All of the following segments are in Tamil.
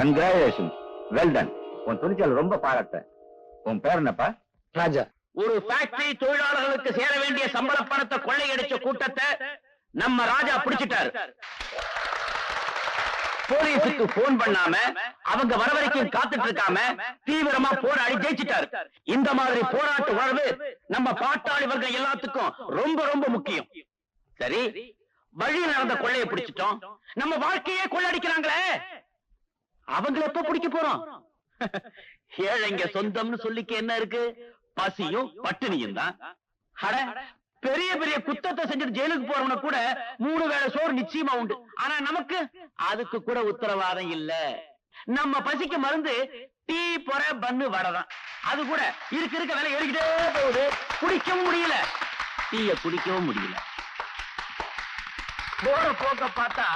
கங்க்ராச்சுலேஷன் வெல் டன் உன் துணிச்சல் ரொம்ப பாராட்ட. உன் பேர் என்னப்பா? ராஜா. ஒரு ஃபேக்டரி தொழிலாளர்களுக்கு சேர வேண்டிய சம்பள பணத்தை கொள்ளையடிச்ச கூட்டத்தை நம்ம ராஜா பிடிச்சிட்டாரு. போலீஸுக்கு போன் பண்ணாம அவங்க வர வரைக்கும் காத்துட்டு இருக்காம தீவிரமா போராடி ஜெயிச்சிட்டாரு. இந்த மாதிரி போராட்ட உணர்வு நம்ம பாட்டாளி வர்க்கம் எல்லாத்துக்கும் ரொம்ப ரொம்ப முக்கியம். சரி வழியில் நடந்த கொள்ளையை பிடிச்சிட்டோம். நம்ம வாழ்க்கையே கொள்ளடிக்கிறாங்களே அவங்கள எப்ப பிடிக்க போறோம்? ஏழைங்க சொந்தம்னு சொல்லிக்க என்ன இருக்கு? பசியும் பட்டினியும் தான். அட பெரிய பெரிய குத்தத்தை செஞ்சுட்டு ஜெயிலுக்கு போறவன கூட மூணு வேளை சோறு நிச்சயமா உண்டு. ஆனா நமக்கு அதுக்கு கூட உத்தரவாதம் இல்ல. நம்ம பசிக்கு மருந்து டீ பொற பன்னு வரதான் அது கூட இருக்க இருக்க வேலை ஏறிக்கிட்டே போகுது. குடிக்கவும் முடியல. டீய குடிக்கவும் முடியல. போற போக்க பார்த்தா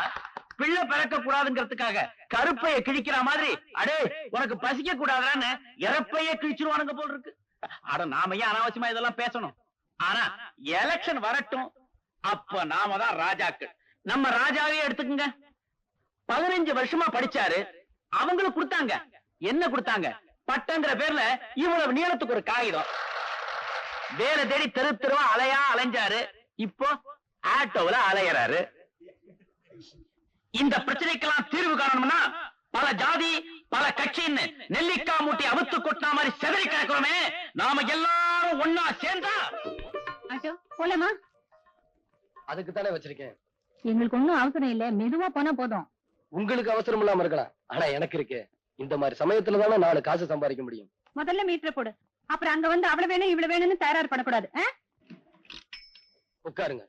பிள்ளை பிறக்க கூடாதுங்கிறதுக்காக கருப்பைய கிழிக்கிற மாதிரி அடே உனக்கு பசிக்க கூடாதான்னு இறப்பைய கிழிச்சிருவானுங்க போல் இருக்கு. அட நாம ஏன் அனாவசியமா இதெல்லாம் பேசணும்? ஆனா எலெக்ஷன் வரட்டும். அப்ப நாம தான் ராஜாக்கள். நம்ம ராஜாவே எடுத்துக்கங்க. பதினஞ்சு வருஷமா படிச்சாரு. அவங்களுக்கு கொடுத்தாங்க. என்ன கொடுத்தாங்க? பட்டங்கிற பேர்ல இவ்வளவு நீளத்துக்கு ஒரு காகிதம். வேலை தேடி தெரு தெருவா அலையா அலைஞ்சாரு. இப்போ ஆட்டோவில் அலையறாரு. இந்த பிரச்சனைக்கெல்லாம் தீர்வு காணணும்னா பல ஜாதி பல கட்சின்னு நெல்லிக்கா மூட்டி அவுத்து கொட்டின மாதிரி செதறி கிடக்கிறோமே. நாம எல்லாரும் ஒன்னா சேர்ந்தா போலாமா? அதுக்கு தானே வச்சிருக்கேன். எங்களுக்கு ஒண்ணும் அவசரம் இல்ல. மெதுவா போனா போதும். உங்களுக்கு அவசரம் இல்லாம இருக்கலாம். ஆனா எனக்கு இருக்கு. இந்த மாதிரி சமயத்துல தானே நாலு காசு சம்பாதிக்க முடியும். முதல்ல மீட்டர் போடு. அப்புறம் அங்க வந்து அவ்வளவு வேணும் இவ்வளவு வேணும்னு தயார் படக்கூடாது ஆ? உட்காருங்க.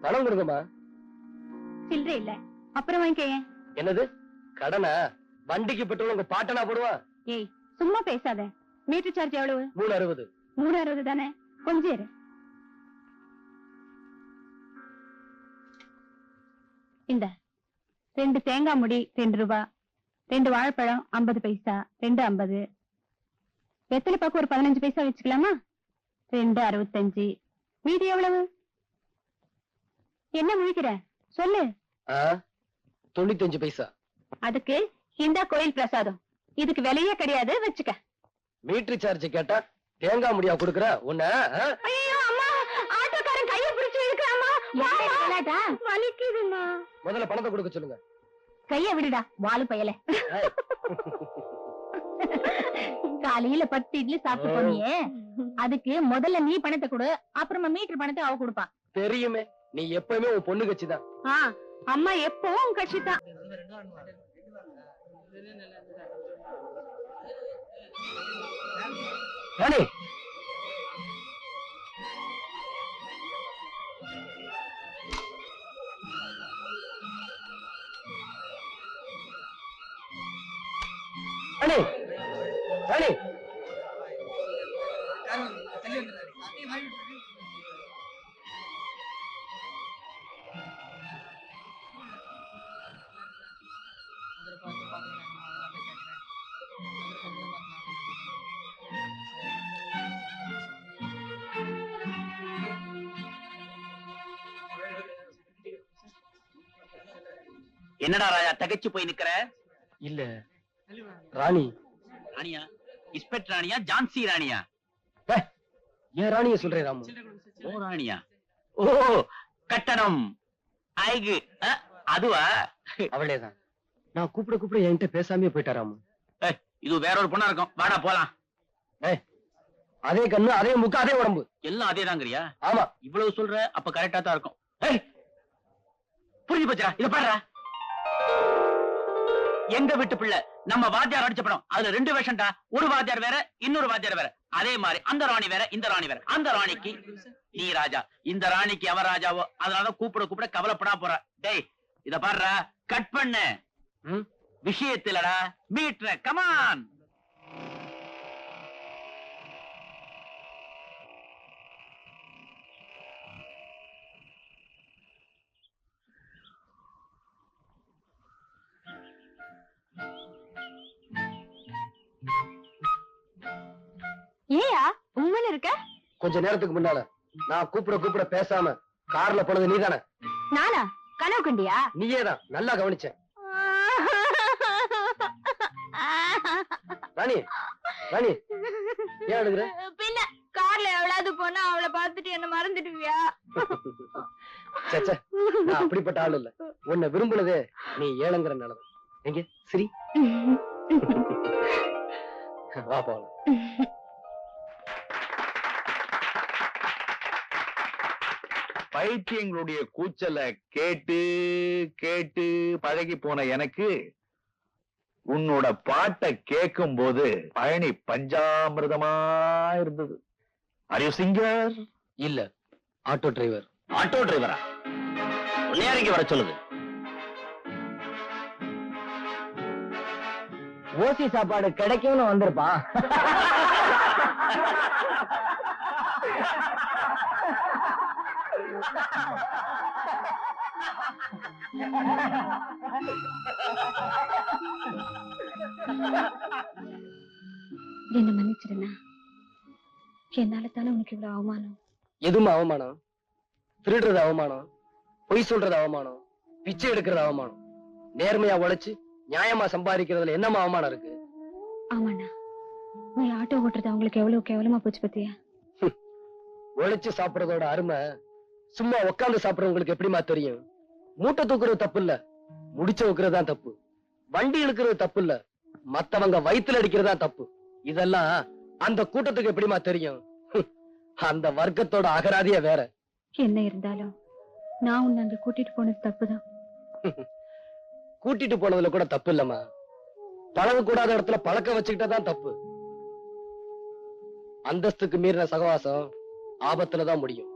பணம் கொடுங்கம்மா சில்லறை இல்ல. அப்புறம் வாங்கிக்க என்னது? கடனா? வண்டிக்கு பெட்ரோல் உங்க பாட்டனா போடுவான் ஏய் சும்மா பேசாத. மீட்டர் சார்ஜ் எவ்வளவு? மூணு அறுபது மூணு அறுபது தானே? கொஞ்சம் இரு. இந்த ரெண்டு தேங்காய் முடி ரெண்டு ரூபா. ரெண்டு வாழைப்பழம் ஐம்பது பைசா. ரெண்டு ஐம்பது. வெத்தலை பாக்கு ஒரு பதினஞ்சு பைசா வச்சுக்கலாமா? ரெண்டு அறுபத்தஞ்சு. மீதி எவ்வளவு? என்ன முழிக்கிற? சொல்லு. ஆ, தொண்ணூத்தஞ்சு பைசா. அதுக்கு இந்த கோயில் பிரசாதம். இதுக்கு விலையே கிடையாது வச்சுக்க. மீட்டர் சார்ஜ் கேட்டா தேங்காய் முடியா குடுக்குற? உன்ன ஆட்டோக்காரன் கைய பிடிச்சு இழுக்கிறாமா வலிக்குதுமா முதல்ல பணத்தை கொடுக்க சொல்லுங்க. கைய விடுடா வாலு பயல. காலையில பத்து இட்லி சாப்பிட்டு போனியே. அதுக்கு முதல்ல நீ பணத்தை கொடு அப்புறமா மீட்டர் பணத்தை அவ கொடுப்பா. தெரியுமே. நீ எப்பவுமே உன் பொண்ணு கட்சி தான் அம்மா எப்பவும் கட்சி தான் ராணி. ராணி. என்னடா ராஜா தகச்சு போய் நிக்கிற? இல்ல. ராணி. ராணியா? இஸ்பெக்டர் ராணியா? ஜான்சி ராணியா? ஏய், ஏன் ராணிய சொல்றேன் ராமு. ஓ ராணியா. ஓ. கட்டணம். ஐகு. அதுவா? அவளேதான். நான் கூப்பிட கூப்பிட என்கிட்ட பேசாமே போயிட்டா ராமு. ஏய், இது வேற ஒரு பொண்ணா இருக்கும். வாடா போலாம். ஏய், அதே கண்ணு அதே முக்கு அதே உடம்பு. எல்லாம் அதேதாங்கறியா? ஆமா. இவ்வளவு சொல்ற அப்ப கரெக்டா தான் இருக்கும். ஏய், புரிஞ்சு போச்சுடா. இத பாருடா எங்க வீட்டு பிள்ளை? நம்ம வாத்தியார் அடிச்ச படம். அதுல ரெண்டு வேஷம்டா. ஒரு வாத்தியார் வேற இன்னொரு வாத்தியார் வேற. அதே மாதிரி அந்த ராணி வேற இந்த ராணி வேற. அந்த ராணிக்கு நீ ராஜா. இந்த ராணிக்கு அவன் ராஜாவோ. அதனால கூப்பிட கூப்பிட கவலைப்படா போற. டேய் இத பாருடா. கட் பண்ணு? விஷயத்திலடா. மீட்ர கமான் கொஞ்ச நேரத்துக்கு முன்னால நான் கூப்பிட கூப்பிட பேசாம கார்ல போனது நீதானே? நானா? கனவு கண்டியா? நீயே தான் நல்லா கவனிச்சேன். ராணி ராணி ஏன் அழுகுற? பின்ன கார்ல எவ்வளவு போனா அவளை பார்த்துட்டு என்ன மறந்துடுவியா? ச்சே, ச்சே, நான் அப்படிப்பட்ட ஆள் இல்ல. உன்னை விரும்புனதே நீ ஏழங்கிற நிலவு எங்க? சரி. வா போகலாம் பைத்தியங்களுடைய கூச்சலை கேட்டு கேட்டு பழகி போன எனக்கு உன்னோட பாட்டை கேட்கும் போது பழனி பஞ்சாமிர்தமா இருந்தது. அறிவு சிங்கர் இல்ல ஆட்டோ டிரைவர் ஆட்டோ டிரைவரா நேரங்க வர சொல்லுது? ஓசி சாப்பாடு கிடைக்கும்னு வந்திருப்பான். என்ன மன்னிச்சிருந்தா என்னால தானே உனக்கு இவ்வளவு அவமானம்? எதுவும் அவமானம்? திருடுறது அவமானம்? பொய் சொல்றது அவமானம்? பிச்சை எடுக்கிறது அவமானம்? நேர்மையா உழைச்சு நியாயமா சம்பாதிக்கிறதுல என்னமா அவமானம் இருக்கு? ஆமாண்ணா. நீ ஆட்டோ ஓட்டுறது அவங்களுக்கு எவ்வளவு கேவலமா போச்சு பத்தியா? உழைச்சு சாப்பிடுறதோட அருமை சும்மா உட்கார்ந்து சாப்பிடுறவங்களுக்கு எப்படிமா தெரியும்? மூட்டை தூக்குறது தப்பு இல்ல முடிச்சு வைக்கிறது தான் தப்பு. வண்டி இழுக்கிறது தப்பு இல்ல மத்தவங்க வயித்துல அடிக்கிறது தப்பு. இதெல்லாம் அந்த கூட்டத்துக்கு எப்படிமா தெரியும்? அந்த வர்க்கத்தோட அகராதியே வேற. என்ன இருந்தாலும் நான் உன்னை அங்க கூட்டிட்டு போனது தப்புதான். கூட்டிட்டு போனதுல கூட தப்பு இல்லம்மா. பழக கூடாத இடத்துல பழக்க வச்சுக்கிட்டா தான் தப்பு. அந்தஸ்துக்கு மீறின சகவாசம் ஆபத்துல தான் முடியும்.